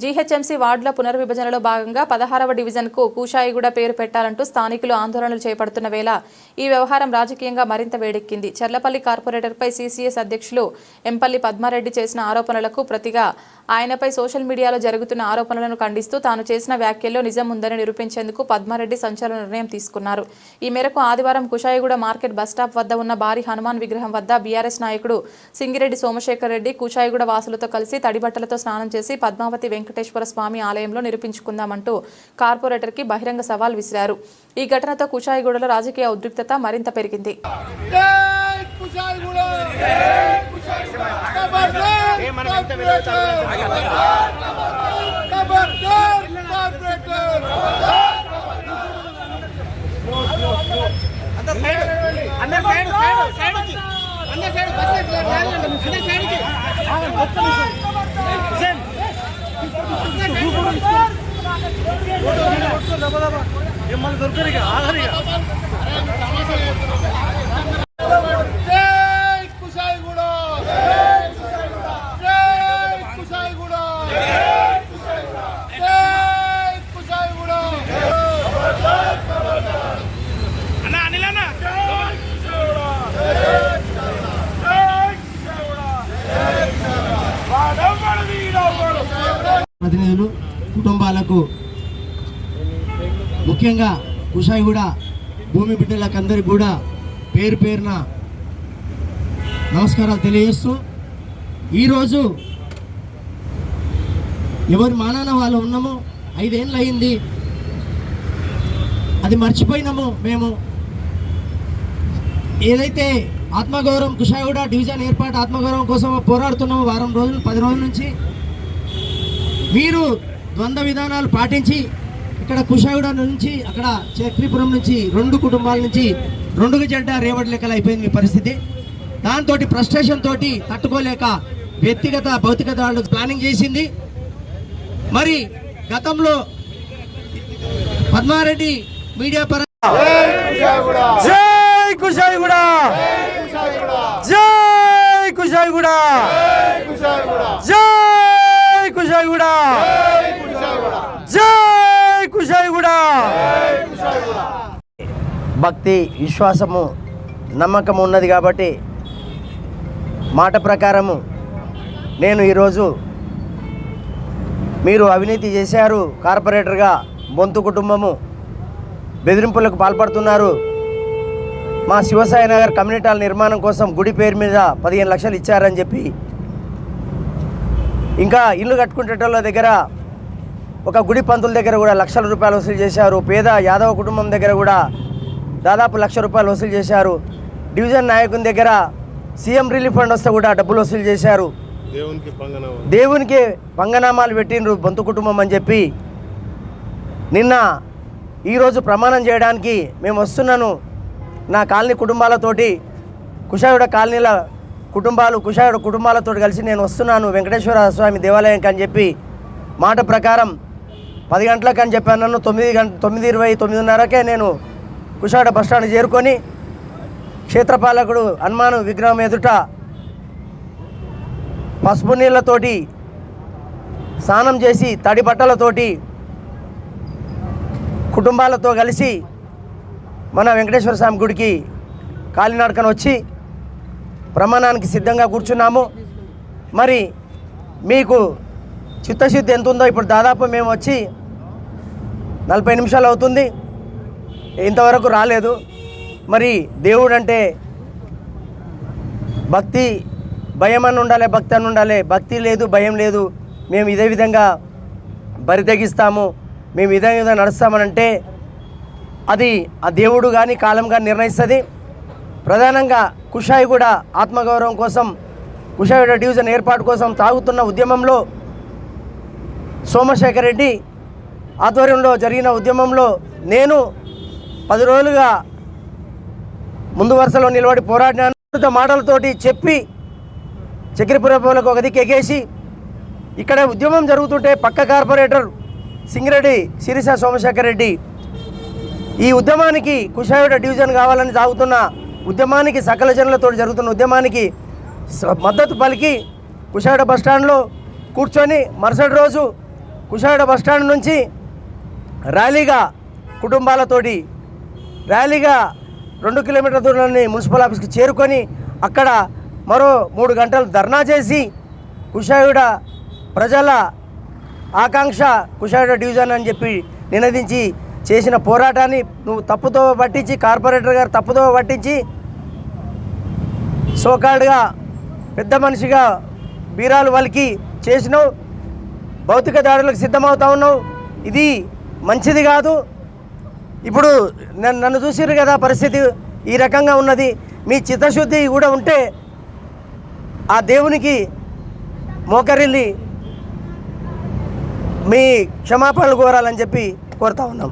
GHMC వార్డుల పునర్విభజనలో భాగంగా పదహారవ డివిజన్కు కూషాయిగూడ పేరు పెట్టాలంటూ స్థానికులు ఆందోళనలు చేపడుతున్న వేళ ఈ వ్యవహారం రాజకీయంగా మరింత వేడెక్కింది. చర్లపల్లి కార్పొరేటర్పై సీసీఎస్ అధ్యక్షులు ఎంపల్లి పద్మారెడ్డి చేసిన ఆరోపణలకు ప్రతిగా ఆయనపై సోషల్ మీడియాలో జరుగుతున్న ఆరోపణలను ఖండిస్తూ తాను చేసిన వ్యాఖ్యల్లో నిజం ఉందని నిరూపించేందుకు పద్మారెడ్డి సంచలన నిర్ణయం తీసుకున్నారు. ఈ మేరకు ఆదివారం కుషాయిగూడ మార్కెట్ బస్టాప్ వద్ద ఉన్న భారీ హనుమాన్ విగ్రహం వద్ద బీఆర్ఎస్ నాయకుడు సింగిరెడ్డి సోమశేఖర్ రెడ్డి కుషాయిగూడ వాసులతో కలిసి తడిబట్టలతో స్నానం చేసి పద్మావతి వెంకటేశ్వర స్వామి ఆలయంలో నిరూపించుకుందామంటూ కార్పొరేటర్కి బహిరంగ సవాల్ విసిరారు. ఈ ఘటనతో కుషాయిగూడలో రాజకీయ ఉద్రిక్తత మరింత పెరిగింది. అందరు సైడ్ సైడ్ సైడ్కి అందరు సైడ్ బస్ అందరు సైడ్కి హుసేన్ మిమ్మల్ని దొరకరు ఇక ఆఖరి ఇక జై కుషాయిగూడ జై కుషాయిగూడ జై కుషాయిగూడ అన్న అనిల్ అన్న ప్రతినిధులు కుటుంబాలకు ముఖ్యంగా కుషాయిగూడ భూమి బిడ్డలకందరికి కూడా పేరు పేరున నమస్కారాలు తెలియజేస్తూ ఈరోజు ఎవరి మానాన వాళ్ళు ఉన్నామో ఐదేళ్ళు అయింది. అది మర్చిపోయినాము మేము. ఏదైతే ఆత్మగౌరవం కుషాయిగూడ డివిజన్ ఏర్పాటు ఆత్మగౌరవం కోసం పోరాడుతున్నాము వారం రోజులు పది రోజుల నుంచి మీరు ద్వంద్వ విధానాలు పాటించి ఇక్కడ కుషాయుడ నుంచి అక్కడ చక్రీపురం నుంచి రెండు కుటుంబాల నుంచి రెండు జడ్డ రేవడి లెక్కలు అయిపోయింది మీ పరిస్థితి. దాంతో ఫ్రస్ట్రేషన్ తోటి తట్టుకోలేక వ్యక్తిగత భౌతిక దాడులు ప్లానింగ్ చేసింది. మరి గతంలో పద్మారెడ్డి మీడియా పరంగా జై కుషాయిగూడ జై కుషాయిగూడ జై కుషాయిగూడ జై కుషాయిగూడ భక్తి విశ్వాసము నమ్మకం ఉన్నది కాబట్టి మాట ప్రకారము నేను ఈరోజు మీరు అవినీతి చేశారు కార్పొరేటర్గా బొంతు కుటుంబము బెదిరింపులకు పాల్పడుతున్నారు. మా శివసాయి నగర్ నిర్మాణం కోసం గుడి పేరు మీద పదిహేను లక్షలు ఇచ్చారని చెప్పి ఇంకా ఇల్లు కట్టుకునేటోళ్ళ దగ్గర ఒక గుడి పంతుల దగ్గర కూడా లక్షల రూపాయలు వసూలు చేశారు. పేద యాదవ కుటుంబం దగ్గర కూడా దాదాపు లక్ష రూపాయలు వసూలు చేశారు. డివిజన్ నాయకుని దగ్గర సీఎం రిలీఫ్ ఫండ్ వస్తే కూడా డబ్బులు వసూలు చేశారు. దేవునికి పంగన దేవునికి పంగనామాలు పెట్టిండ్రు బొంతు కుటుంబం అని చెప్పి. నిన్న ఈరోజు ప్రమాణం చేయడానికి మేము వస్తున్నాను. నా కాలనీ కుటుంబాలతోటి కుషాయుడ కాలనీల కుటుంబాలు కుషాయుడ కుటుంబాలతో కలిసి నేను వస్తున్నాను. వెంకటేశ్వర స్వామి దేవాలయంకి అని చెప్పి మాట ప్రకారం పది గంటలకు అని చెప్పాను. నన్ను తొమ్మిది గంట తొమ్మిది ఇరవై తొమ్మిదిన్నరకే నేను కుషాడ బస్టాండ్ చేరుకొని క్షేత్రపాలకుడు హనుమాను విగ్రహం ఎదుట పసుపు నీళ్ళతోటి స్నానం చేసి తడి బట్టలతోటి కుటుంబాలతో కలిసి మన వెంకటేశ్వర స్వామి గుడికి కాలినడకన వచ్చి ప్రమాణానికి సిద్ధంగా కూర్చున్నాము. మరి మీకు చిత్తశుద్ధి ఎంత ఉందో ఇప్పుడు దాదాపు మేము వచ్చి నలభై నిమిషాలు అవుతుంది. ఇంతవరకు రాలేదు. మరి దేవుడు అంటే భక్తి భయం అని ఉండాలి భక్తి అని ఉండాలి భక్తి లేదు భయం లేదు. మేము ఇదే విధంగా బరితెగిస్తాము. మేము ఇదే విధంగా నడుస్తామనంటే అది ఆ దేవుడు కానీ కాలం కానీ నిర్ణయిస్తుంది. ప్రధానంగా కుషాయి కూడా ఆత్మగౌరవం కోసం కుషాయి డివిజన్ ఏర్పాటు కోసం తాగుతున్న ఉద్యమంలో సోమశేఖర్ రెడ్డి ఆధ్వర్యంలో జరిగిన ఉద్యమంలో నేను పది రోజులుగా ముందు వరుసలో నిలబడి పోరాడిన మాటలతోటి చెప్పి చక్రపురపులకు ఒక దిక్కు ఎగేసి ఇక్కడ ఉద్యమం జరుగుతుంటే పక్క కార్పొరేటర్ సింగిరెడ్డి సిరిసా సోమశేఖర్ రెడ్డి ఈ ఉద్యమానికి కుషాయుడ డివిజన్ కావాలని సాగుతున్న ఉద్యమానికి సకల జనులతో జరుగుతున్న ఉద్యమానికి మద్దతు పలికి కుషాయుడ బస్టాండ్లో కూర్చొని మరుసటి రోజు కుషాయుడ బస్టాండ్ నుంచి ర్యాలీగా కుటుంబాలతోటి ర్యాలీగా రెండు కిలోమీటర్ల దూరాన్ని మున్సిపల్ ఆఫీస్కి చేరుకొని అక్కడ మరో మూడు గంటలు ధర్నా చేసి కుషాయుడ ప్రజల ఆకాంక్ష కుషాయుడ డివిజన్ అని చెప్పి నినదించి చేసిన పోరాటాన్ని నువ్వు తప్పుతో పట్టించి కార్పొరేటర్ గారు తప్పుతో పట్టించి సోకాల్డ్గా పెద్ద మనిషిగా బీరాలు వలికి చేసినావు. భౌతిక దాడులకు సిద్ధమవుతా ఉన్నావు. ఇది మంచిది కాదు. ఇప్పుడు నన్ను నన్ను చూసిర్రు కదా పరిస్థితి ఈ రకంగా ఉన్నది. మీ చిత్తశుద్ధి కూడా ఉంటే ఆ దేవునికి మోకరిల్లి మీ క్షమాపణలు కోరాలని చెప్పి కోరుతా ఉన్నాం.